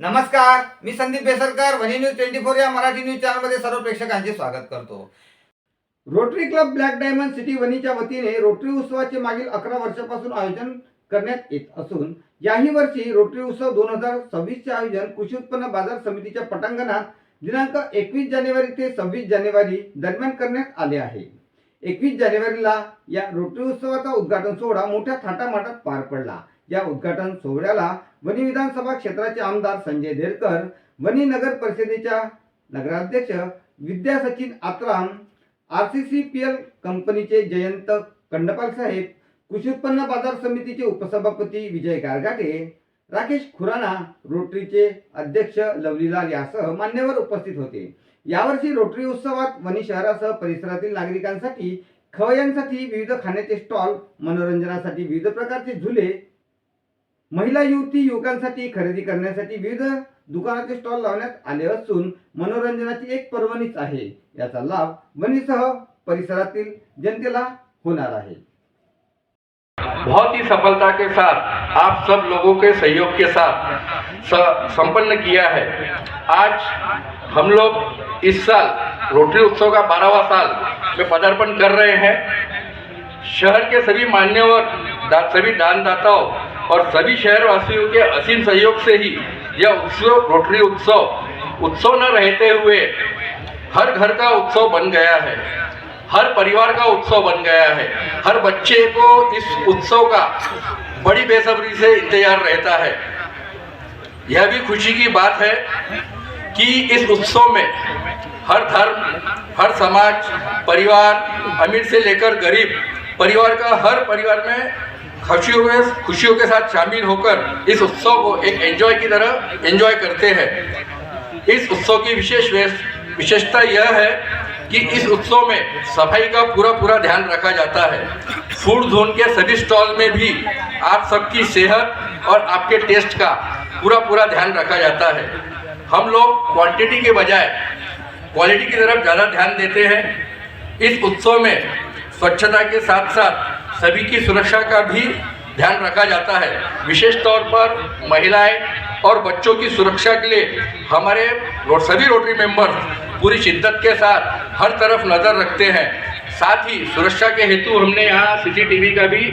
नमस्कार मी Sandeep Besarkar Wani news twenty four या Marathi news चॅनलमध्ये सर्व प्रेक्षकांचे स्वागत करतो. Rotary club black diamond city वनीच्या वतीने रोटरी उत्सवाचे मागील अकरा वर्षापासून आयोजन करण्यात येत असून याही वर्षी रोटरी उत्सव दोन हजार सव्वीसचे आयोजन कृषी उत्पन्न बाजार समितीच्या पटांगणात दिनांक एकवीस जानेवारी ते सव्वीस जानेवारी दरम्यान करण्यात आले आहे. एकवीस जानेवारीला या रोटरी उत्सवाचा उद्घाटन सोहळा मोठ्या थाटामाटात पार पडला. या उद्घाटन सोहळ्याला वनी विधानसभा क्षेत्राचे आमदार संजय देरकर वनी नगर परिषदेच्या नगराध्यक्ष Vidya Sachin Atram R C C P L कंपनीचे जयंत कंडपाल साहेब कृषी उत्पन्न बाजार समितीचे उपसभापती विजय गारगाटे राकेश खुराना रोटरीचे अध्यक्ष लवलीलाल यासह मान्यवर उपस्थित होते. यावर्षी रोटरी उत्सवात वणी शहरासह परिसरातील नागरिकांसाठी खवयांसाठी विविध खाण्याचे स्टॉल मनोरंजनासाठी विविध प्रकारचे झुले महिला युवती युवकांसाठी खरेदी करण्यासाठी विविध दुकानाचे स्टॉल लावण्यात आले असून मनोरंजनाची एक पर्वणीच आहे. याचा लाभ वणीसह परिसरातील जनतेला होणार आहे. बहुत ही सफलता के साथ आप सब लोगों के सहयोग के साथ स- संपन्न किया है। आज हम लोग इस साल रोटरी उत्सव का बारहवा साल में पदार्पण कर रहे हैं। शहर के सभी मान्यवर दा, सभी दानदाताओं और सभी शहरवासियों के असीम सहयोग से ही यह उत्सव, रोटरी उत्सव उत्सव न रहते हुए हर घर का उत्सव बन गया है। हर परिवार का उत्सव बन गया है। हर बच्चे को इस उत्सव का बड़ी बेसब्री से इंतज़ार रहता है। यह भी खुशी की बात है कि इस उत्सव में हर धर्म, हर समाज, परिवार, अमीर से लेकर गरीब, परिवार का हर परिवार में खुशियों में, खुशियों के साथ शामिल होकर इस उत्सव को एक एंजॉय की तरह एंजॉय करते हैं। इस उत्सव की विशेष विशेषता यह है कि इस उत्सव में सफ़ाई का पूरा पूरा ध्यान रखा जाता है। फ़ूड जोन के सभी स्टॉल में भी आप सबकी सेहत और आपके टेस्ट का पूरा पूरा ध्यान रखा जाता है। हम लोग क्वांटिटी के बजाय क्वालिटी की तरफ़ ज़्यादा ध्यान देते हैं। इस उत्सव में स्वच्छता के साथ साथ सभी की सुरक्षा का भी ध्यान रखा जाता है। विशेष तौर पर महिलाएँ और बच्चों की सुरक्षा के लिए हमारे सभी रोटरी मेंबर्स पूरी शिद्दत के साथ हर तरफ़ नज़र रखते हैं। साथ ही सुरक्षा के हेतु हमने यहाँ सीसीटीवी का भी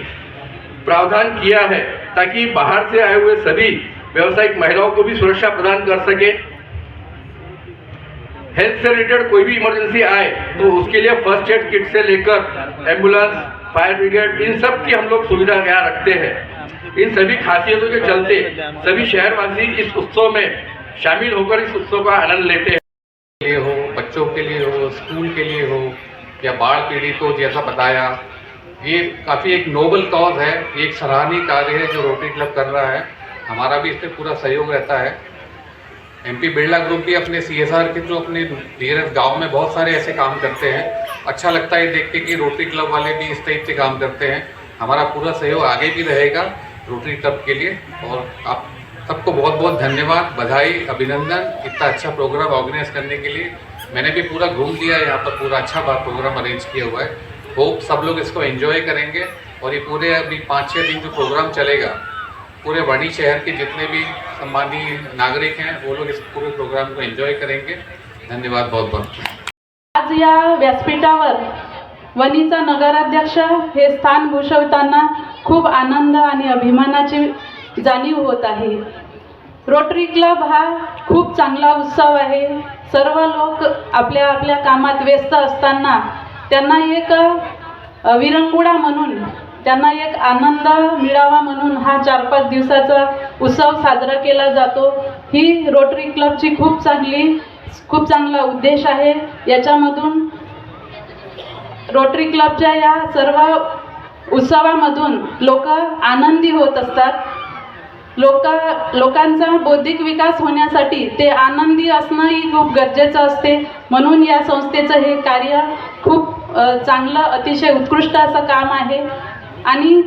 प्रावधान किया है ताकि बाहर से आए हुए सभी व्यावसायिक महिलाओं को भी सुरक्षा प्रदान कर सके। हेल्थ से रिलेटेड कोई भी इमरजेंसी आए तो उसके लिए फ़र्स्ट एड किट से लेकर एंबुलेंस फायर ब्रिगेड, इन सब की हम लोग सुविधा यहाँ रखते हैं। इन सभी खासियतों के चलते सभी शहरवासी इस उत्सव में शामिल होकर इस उत्सव का आनंद लेते हैं। लिए हो, बच्चों के लिए हो, स्कूल के लिए हो, या बाढ़ पीड़ित को जैसा बताया, ये काफ़ी एक नोबल कॉज है, एक सराहनीय कार्य है जो रोटरी क्लब कर रहा है। हमारा भी इसमें पूरा सहयोग रहता है। एमपी बिरला ग्रुप भी अपने सीएसआर के जो अपने नियरेस्ट गाँव में बहुत सारे ऐसे काम करते हैं। अच्छा लगता है देख के कि रोटरी क्लब वाले भी इस टाइप से काम करते हैं। हमारा पूरा सहयोग आगे भी रहेगा रोटरी क्लब के लिए। और आप सबको बहुत बहुत धन्यवाद, बधाई, अभिनंदन। इतना अच्छा प्रोग्राम ऑर्गेनाइज करने के लिए मैंने भी पूरा घूम लिया यहाँ पर पूरा अच्छा प्रोग्राम अरेंज किया हुआ है। होप सब लोग इसको एंजॉय करेंगे। और ये पूरे अभी पाँच छः दिन जो प्रोग्राम चलेगा, पूरे वणी शहर के जितने भी सम्मानीय नागरिक हैं, वो लोग इस पूरे प्रोग्राम को एंजॉय करेंगे। धन्यवाद बहुत बहुत आज या व्यासपीठावर वनीचा नगराध्यक्ष हे स्थान भूषवताना खूप आनंद आणि अभिमानाची जाणीव होत आहे. रोटरी क्लब हा खूप चांगला उत्सव आहे. सर्व लोक आपल्या आपल्या कामात व्यस्त असताना त्यांना एक विरंगुळा म्हणून त्यांना एक आनंद मिळावा म्हणून हा चार पाच दिवसाचा उत्सव साजरा केला जातो. ही रोटरी क्लबची खूप चांगली खूप चांगला उद्देश आहे. याच्यामधून रोटरी क्लबच्या या सर्व उत्सवामधून लोक आनंदी होत असतात. लोक लोकांचा बौद्धिक विकास होण्यासाठी ते आनंदी असणंही खूप गरजेचं असते. म्हणून या संस्थेचं हे कार्य खूप चांगलं अतिशय उत्कृष्ट असं काम आहे. आणि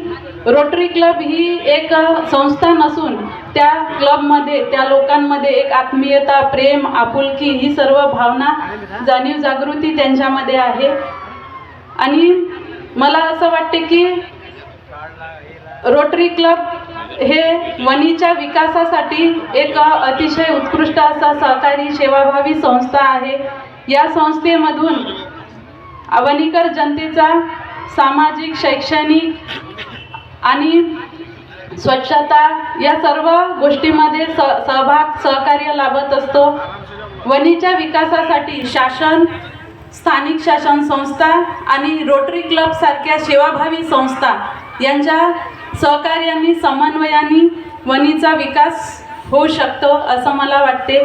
रोटरी क्लब ही एक संस्था नसून त्या क्लबमध्ये त्या लोकांमध्ये एक आत्मीयता प्रेम आपुलकी ही सर्व भावना जाणीव जागृती त्यांच्यामध्ये आहे. आणि मला असं वाटते की रोटरी क्लब हे वणीच्या विकासासाठी एक अतिशय उत्कृष्ट असा सहकारी सेवाभावी संस्था आहे. या संस्थेमधून वणीकर जनतेचा सामाजिक शैक्षणिक आणि स्वच्छता या सर्व गोष्टीमध्ये स सहभाग सहकार्य लाभत असतो. वणीच्या विकासासाठी शासन स्थानिक शासन संस्था आणि रोटरी क्लबसारख्या सेवाभावी संस्था यांच्या सहकार्याने समन्वयाने वणीचा विकास होऊ शकतो असं मला वाटते.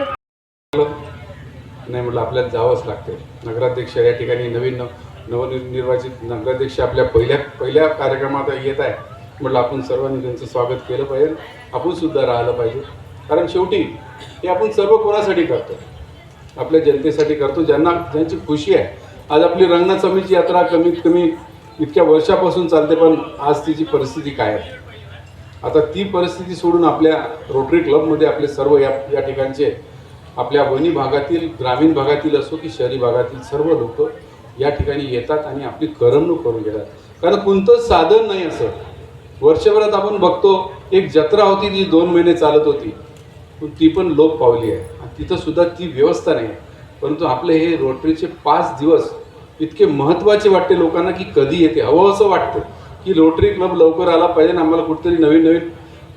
नाही म्हटलं आपल्याला जावंच लागते. नगराध्यक्ष या ठिकाणी नवीन नव नवनिर्वाचित नगराध्यक्ष आपल्या पहिल्या पहिल्या कार्यक्रमात येत आहे म्हटलं आपण सर्वांनी त्यांचं स्वागत केलं पाहिजे. आपण सुद्धा राहिलं पाहिजे. कारण शेवटी हे आपण सर्व कोणासाठी करतो? आपल्या जनतेसाठी करतो ज्यांना ज्यांची खुशी आहे. आज आपली रंगनाथस्वामीची यात्रा कमीत कमी इतक्या वर्षापासून चालते पण आज तिची परिस्थिती काय आहे? आता ती परिस्थिती सोडून आपल्या रोटरी क्लबमध्ये आपले सर्व या या ठिकाणचे आपल्या वनी भागातील ग्रामीण भागातील असो की शहरी भागातील सर्व लोक या ठिकाणी येतात आणि आपली करमणूक करून घेतात. कारण कोणतंच साधन नाही असं. वर्षभरात आपण बघतो एक जत्रा होती जी दोन महिने चालत होती. पण ती पण लोप पावली आहे. आणि तिथं सुद्धा ती व्यवस्था नाही आहे. परंतु आपले हे रोटरीचे पाच दिवस इतके महत्त्वाचे वाटते लोकांना की कधी येते. हवं असं वाटतं की रोटरी क्लब लवकर आला पाहिजे ना आम्हाला कुठेतरी नवीन नवीन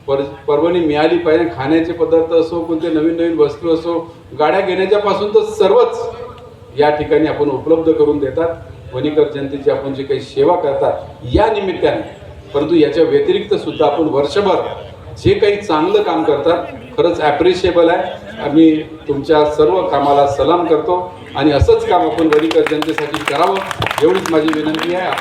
पर परवानी मिळाली पाहिजे. खाण्याचे पदार्थ असो कोणते नवीन नवीन वस्तू असो गाड्या घेण्याच्यापासून तर सर्वच या ठिकाणी आपण उपलब्ध करून देतात. वणीकर जनतेची आपण जे काही सेवा करतात या निमित्ताने परंतु याच्या व्यतिरिक्त सुद्धा आपण वर्षभर जे काही चांगलं काम करतात खरंच ॲप्रिशिएबल आहे. आम्ही तुमच्या सर्व कामाला सलाम करतो आणि असंच काम आपण वणीकर जनतेसाठी करावं एवढीच माझी विनंती आहे.